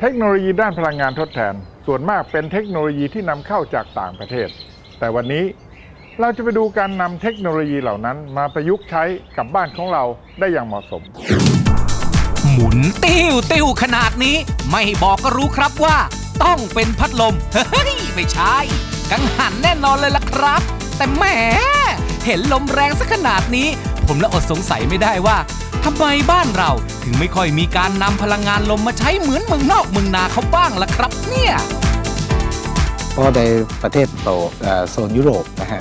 เทคโนโลยีด้านพลังงานทดแทน ส่วนมากเป็นเทคโนโลยีที่นำเข้าจากต่างประเทศ แต่วันนี้เราจะไปดูการนำเทคโนโลยีเหล่านั้นมาประยุกต์ใช้กับบ้านของเราได้อย่างเหมาะสม หมุนติ้วติ้วขนาดนี้ ไม่บอกก็รู้ครับว่า ต้องเป็นพัดลม เฮ้ย ไม่ใช่ กังหันแน่นอนเลยล่ะครับ แต่แหมเห็นลมแรงสักขนาดนี้ ผมละอดสงสัยไม่ได้ว่า ทำไมบ้านเราถึงไม่ค่อยมีการนำพลังงานลมมาใช้เหมือนเมืองนอกเมืองนาเขาบ้างล่ะครับ เนี่ยเพราะในประเทศโตโซนยุโรปนะฮะ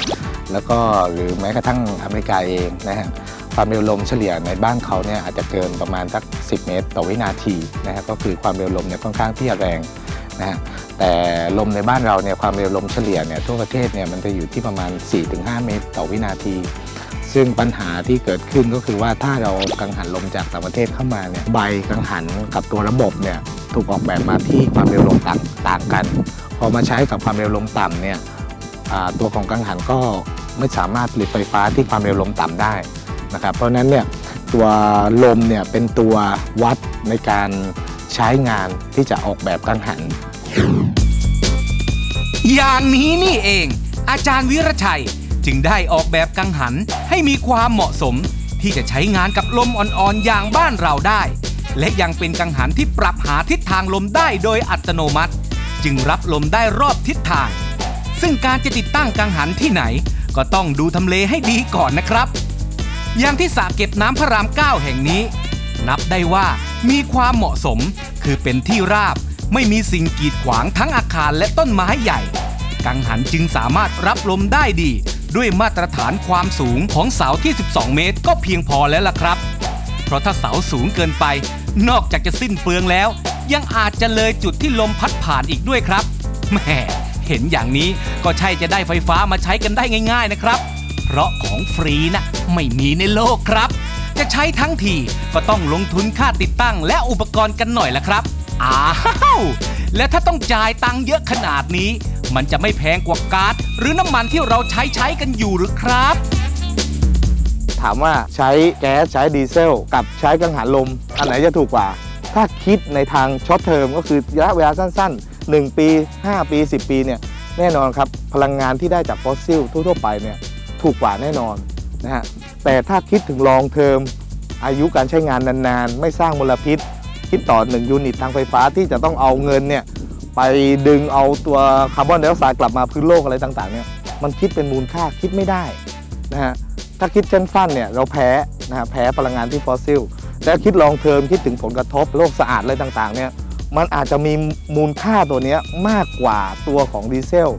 แล้วก็หรือแม้กระทั่งอเมริกาเองนะฮะความเร็วลมเฉลี่ยในบ้านเขาเนี่ยอาจจะเกินประมาณสัก 10 เมตร ต่อวินาทีนะฮะก็คือความเร็วลมเนี่ยค่อนข้างที่จะแรงนะฮะแต่ลมในบ้านเราเนี่ยความเร็วลมเฉลี่ยเนี่ยทั่วประเทศเนี่ยมันจะอยู่ที่ประมาณ 4-5 เมตร ต่อวินาที ซึ่งปัญหาที่เกิดขึ้นก็คือว่าถ้าเรากังหันลมจากต่างประเทศเข้ามาเนี่ยใบกังหันกับตัวระบบเนี่ยถูกออกแบบมาที่ความเร็วลมต่างต่างกัน พอมาใช้กับความเร็วลมต่ำเนี่ยตัวของกังหันก็ไม่สามารถผลิตไฟฟ้าที่ความเร็วลมต่ำได้นะครับเพราะนั้นเนี่ยตัวลมเนี่ยเป็นตัววัดในการใช้งานที่จะออกแบบกังหัน อย่างนี้นี่เอง อาจารย์วิรชัย จึงได้ออกแบบกังหันให้มีความเหมาะสม ที่จะใช้งานกับลมอ่อนๆอย่างบ้านเราได้ และยังเป็นกังหันที่ปรับหาทิศทางลมได้โดยอัตโนมัติ จึงรับลมได้รอบทิศทาง ซึ่งการจะติดตั้งกังหันที่ไหน ก็ต้องดูทำเลให้ดีก่อนนะครับ อย่างที่สระเก็บน้ำพระราม9แห่งนี้ นับได้ว่ามีความเหมาะสม คือเป็นที่ราบไม่มีสิ่งกีดขวางทั้งอาคารและต้นไม้ใหญ่ กังหันจึงสามารถรับลมได้ดี ด้วยมาตรฐานความสูงของเสาที่ 12 เมตรก็เพียงพอแล้วล่ะครับ เพราะถ้าเสาสูงเกินไป นอกจากจะสิ้นเปลืองแล้ว ยังอาจจะเลยจุดที่ลมพัดผ่านอีกด้วยครับแหมเห็นอย่างนี้ก็ใช่จะได้ไฟฟ้ามาใช้กันได้ง่าย ๆนะครับ เพราะของฟรีนะไม่มีในโลกครับ จะใช้ทั้งทีก็ต้องลงทุนค่าติดตั้งและอุปกรณ์กันหน่อยละครับอ้าว และถ้าต้องจ่ายตังค์เยอะขนาดนี้ มันจะไม่แพงกว่าก๊าซหรือน้ำมันที่เราใช้ใช้กันอยู่หรือครับ ถามว่าใช้แก๊สใช้ดีเซล กับใช้กังหันลม อันไหนจะถูกกว่า ถ้าคิดในทางช็อตเทอมก็คือระยะเวลาสั้น ๆ 1 ปี 5 ปี 10 ปีเนี่ยแน่นอนครับ พลังงานที่ได้จากฟอสซิลทั่วๆไปเนี่ยถูกกว่าแน่นอนนะฮะแต่ถ้าคิดถึงลองเทอมอายุการใช้งานนานๆ ไม่สร้างมลพิษ คิดต่อ 1 ยูนิตทางไฟฟ้าที่จะต้องเอาเงินเนี่ยไปดึงเอาตัวคาร์บอนไดออกไซด์กลับมาพื้นโลกอะไรต่างๆเนี่ยมันคิดเป็นมูลค่าคิดไม่ได้นะฮะถ้าคิดเช่นสั้นเนี่ยเราแพ้นะฮะแพ้พลังงานที่ฟอสซิลแต่คิดลองเทอมคิดถึงผลกระทบโลกสะอาดอะไรต่างๆเนี่ยมันอาจจะมีมูลค่าตัวเนี้ยมากกว่าตัวของดีเซล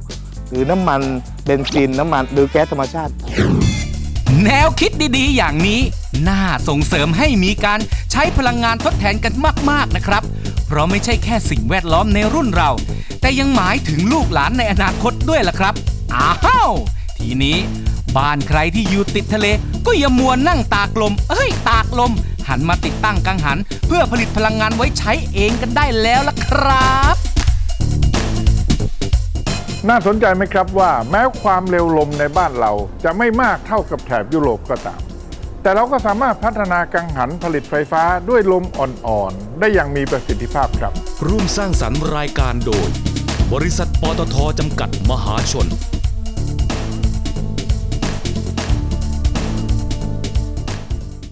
หรือน้ำมันเบนซินน้ำมันหรือแก๊สธรรมชาติ แนวคิดดีๆ อย่างนี้ น่าส่งเสริมให้มีการใช้พลังงานทดแทนกันมากๆนะครับ เพราะไม่ใช่แค่สิ่งแวดล้อมในรุ่นเรา แต่ยังหมายถึงลูกหลานในอนาคตด้วยล่ะครับ อ้าว ทีนี้บ้านใครที่อยู่ติดทะเล ก็อย่ามัวนั่งตากลม เอ้ย ตากลม หันมาติดตั้งกังหัน เพื่อผลิตพลังงานไว้ใช้เองกันได้แล้วล่ะครับ น่าสนใจไหมครับว่าแม้ความเร็วลมในบ้านเราจะไม่มากเท่ากับแถบยุโรปก็ตาม แต่เราก็สามารถพัฒนากังหันผลิตไฟฟ้าด้วยลมอ่อนๆ ได้อย่างมีประสิทธิภาพครับ ร่วมสร้างสรรค์รายการโดย บริษัทปตทจำกัดมหาชน